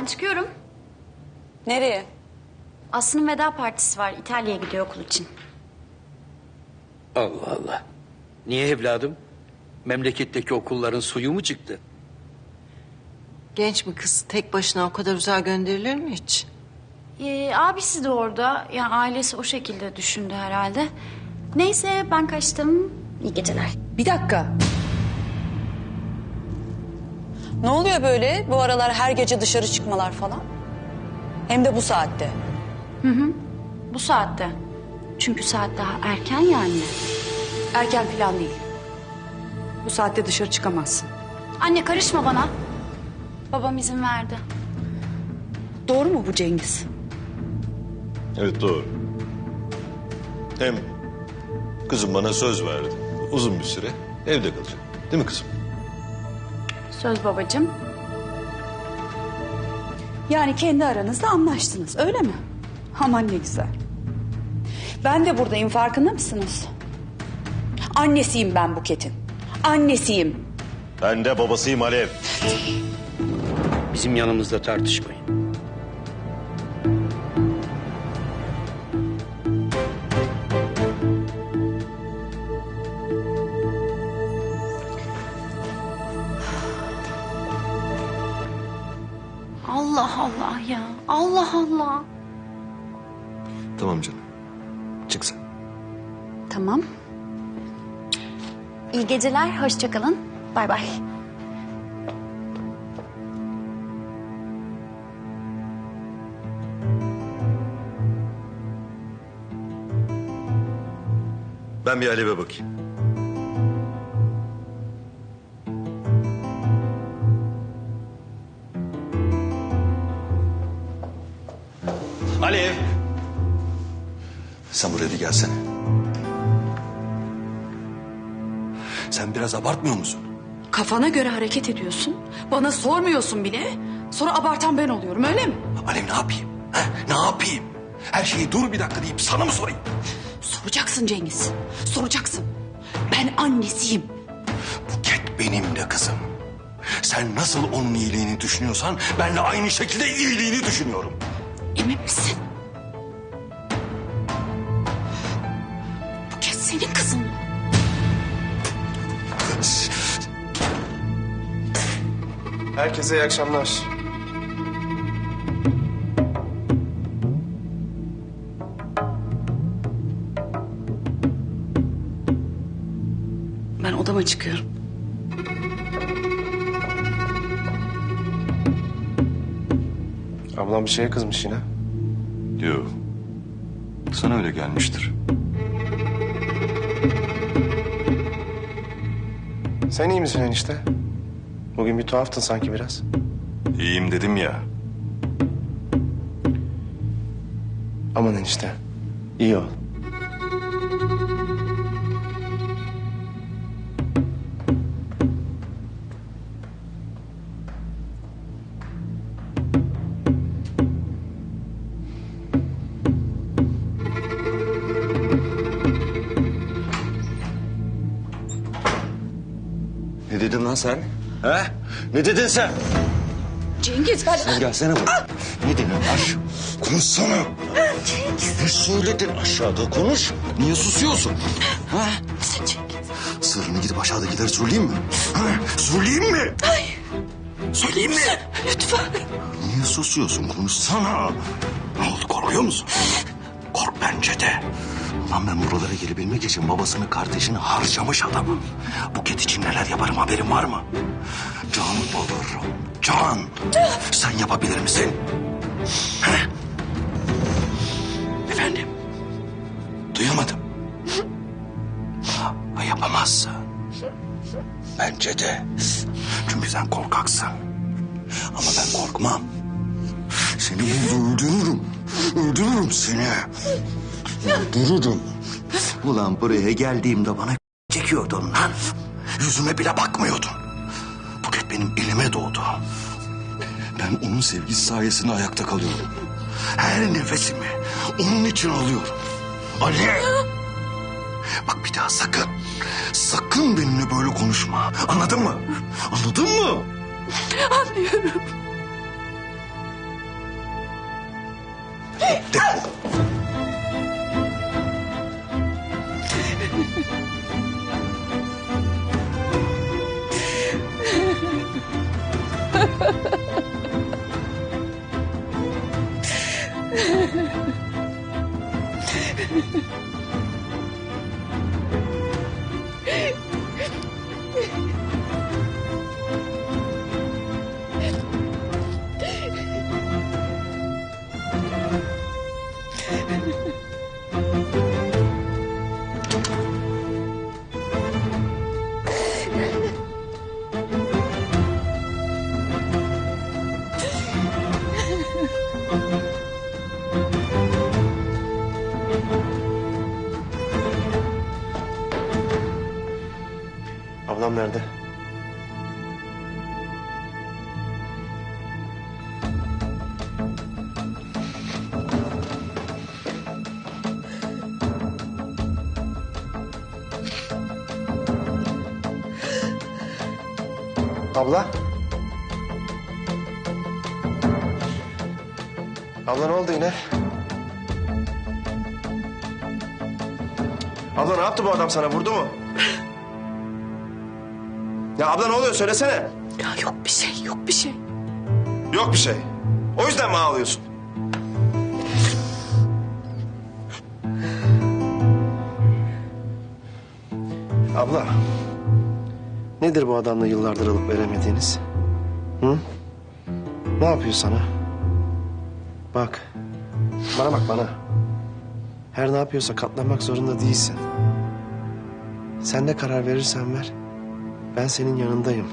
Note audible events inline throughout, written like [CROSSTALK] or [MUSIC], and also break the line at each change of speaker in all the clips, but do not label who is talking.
Ben çıkıyorum.
Nereye?
Aslı'nın veda partisi var. İtalya'ya gidiyor okul için.
Allah Allah. Niye evladım? Memleketteki okulların suyu mu çıktı?
Genç bir kız tek başına o kadar uzağa gönderilir mi hiç?
Ee, abisi de orada. Yani ailesi o şekilde düşündü herhalde. Neyse ben kaçtım. İyi geceler.
Bir dakika. Ne oluyor böyle? Bu aralar her gece dışarı çıkmalar falan. Hem de bu saatte.
Bu saatte. Çünkü saat daha erken yani.
Erken falan değil. Bu saatte dışarı çıkamazsın.
Anne karışma bana. Babam izin verdi.
Doğru mu bu Cengiz?
Evet doğru. Hem kızım bana söz verdi. Uzun bir süre evde kalacak. Değil mi kızım?
Söz babacığım.
Yani kendi aranızda anlaştınız öyle mi? Aman ne güzel. Ben de buradayım farkında mısınız? Annesiyim ben Buket'in. Annesiyim.
Ben de babasıyım Alev.
Bizim yanımızda tartışmayın.
İyi geceler. Hoşça kalın. Bay bay.
Ben bir Alev'e bakayım. Alev. Sen buraya bir gelsene. Sen biraz abartmıyor musun?
Kafana göre hareket ediyorsun. Bana sormuyorsun bile. Sonra abartan ben oluyorum öyle mi?
Alev ne yapayım? Ha? Ne yapayım? Her şeyi dur bir dakika deyip sana mı sorayım?
Soracaksın Cengiz. Soracaksın. Ben annesiyim.
Buket benim de kızım. Sen nasıl onun iyiliğini düşünüyorsan ben de aynı şekilde iyiliğini düşünüyorum.
Emin misin?
Herkese iyi akşamlar.
Ben odama çıkıyorum.
Ablam bir şeye kızmış yine.
Yok. Sana öyle gelmiştir.
Sen iyi misin enişte? Bugün bir tuhaftın sanki biraz.
İyiyim dedim ya.
Aman enişte. iyi ol.
Ne dedin lan sen? He? Ne dedin sen?
Cengiz ben...
Sen gelsene buraya. Ne dedin aş? Konuşsana. Ne söyledin aşağıda konuş. Niye susuyorsun? Ha? Sırrını gidip aşağıdakilere söyleyeyim mi? Ha? Söyleyeyim mi? Hayır. Söyleyeyim mi?
Lütfen.
Niye susuyorsun? Konuşsana. Ne oldu korkuyor musun? Kork bence de. Lan ben buralara gelebilmek için babasını kardeşini harcamış adamım. Buket için neler yaparım haberin var mı? Can bulurum. Can. Sen yapabilir misin? He? Efendim? Duyamadım. Ha, yapamazsın. Bence de. Çünkü sen korkaksın. Ama ben korkmam. Seni burada öldürürüm. Öldürürüm seni. Öldürürüm. Ulan buraya geldiğimde bana çekiyordun lan. Yüzüme bile bakmıyordun. Buket benim elime doğdu. Ben onun sevgisi sayesinde ayakta kalıyorum. Her nefesimi onun için alıyorum. Ali. Bak bir daha sakın. Sakın benimle böyle konuşma. Anladın mı? Anladın mı?
Anlıyorum.
Defol.
Ablam nerede? Abla? Abla ne oldu yine? Abla ne yaptı bu adam sana? Vurdu mu? Ya abla ne oluyor söylesene.
Ya yok bir şey, yok bir şey.
Yok bir şey. O yüzden mi ağlıyorsun? Abla. Nedir bu adamla yıllardır alıp veremediğiniz? Hı? Ne yapıyor sana? Bak. Bana bak bana. Her ne yapıyorsa katlanmak zorunda değilsin. Sen ne karar verirsen ver. Ben senin yanındayım.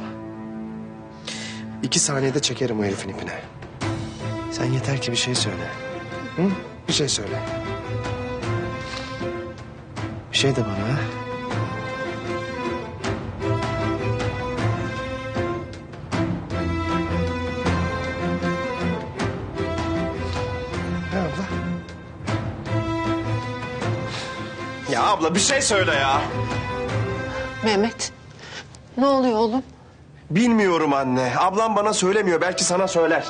İki saniyede çekerim o herifin ipine. Sen yeter ki bir şey söyle. Hı? Bir şey söyle. Bir şey de bana. ha? Ne abla? Ya abla bir şey söyle ya.
Mehmet. Ne oluyor oğlum?
Bilmiyorum anne. Ablam bana söylemiyor. Belki sana söyler.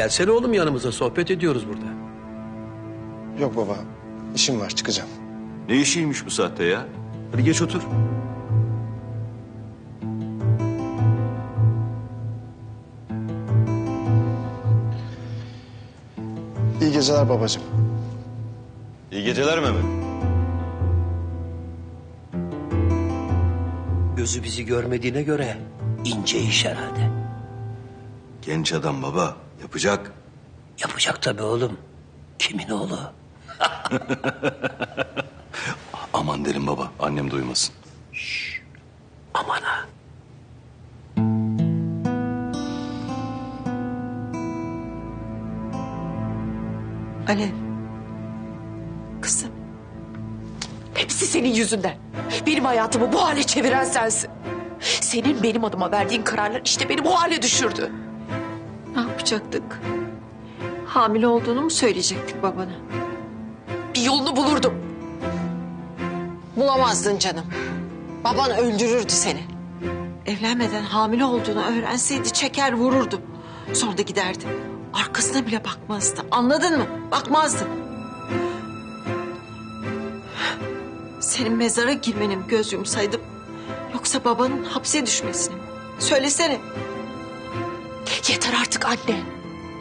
Gelsene oğlum yanımıza sohbet ediyoruz burada.
Yok baba. işim var çıkacağım.
Ne işiymiş bu saatte ya? Hadi geç otur.
İyi geceler babacığım.
İyi geceler Mehmet.
Gözü bizi görmediğine göre ince iş herhalde.
Genç adam baba. Yapacak.
Yapacak tabii oğlum. Kimin oğlu? [LAUGHS]
Aman derim baba. Annem duymasın.
Aman ha.
Alev. Kızım.
Hepsi senin yüzünden. Benim hayatımı bu hale çeviren sensin. Senin benim adıma verdiğin kararlar işte beni bu hale düşürdü.
Ne yapacaktık? Hamile olduğunu mu söyleyecektik babana?
Bir yolunu bulurdum.
Bulamazdın canım. Baban öldürürdü seni. Evlenmeden hamile olduğunu öğrenseydi çeker vururdu. Sonra da giderdi. Arkasına bile bakmazdı. Anladın mı? Bakmazdı. Senin mezara girmeni mi göz yumsaydım? Yoksa babanın hapse düşmesini? Söylesene.
Yeter artık anne.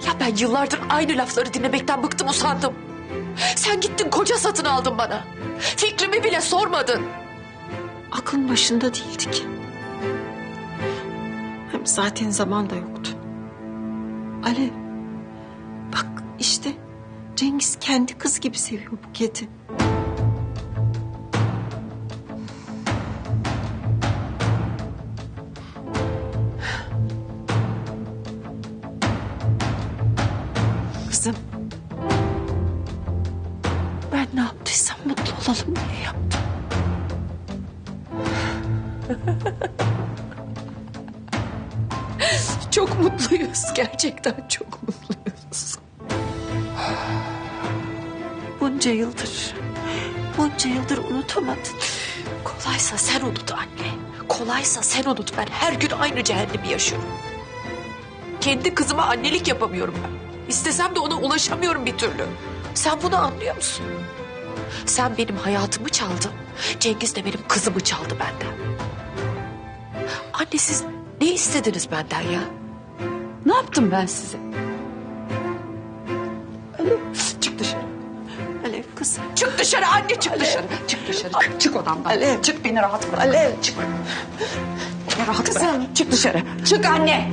Ya ben yıllardır aynı lafları dinlemekten bıktım usandım. Sen gittin koca satın aldın bana. Fikrimi bile sormadın.
Aklın başında değildi ki. Hem zaten zaman da yoktu. Alev, bak işte Cengiz kendi kız gibi seviyor Buket'i.
Olalım diye yaptım. [LAUGHS] çok mutluyuz. Gerçekten çok mutluyuz. Bunca yıldır, bunca yıldır unutamadın. Kolaysa sen unut anne. Kolaysa sen unut. Ben her gün aynı cehennemi yaşıyorum. Kendi kızıma annelik yapamıyorum ben. İstesem de ona ulaşamıyorum bir türlü. Sen bunu anlıyor musun? Sen benim hayatımı çaldın. Cengiz de benim kızımı çaldı benden. Anne siz ne istediniz benden ya?
Ne yaptım ben size?
Çık dışarı. Alev kızım. Çık dışarı anne çık dışarı. Çık dışarı. Çık, çık odamdan.
Alev. Çık beni rahat bırak.
Alev çık.
Beni rahat bırak. Çık dışarı. Çık anne.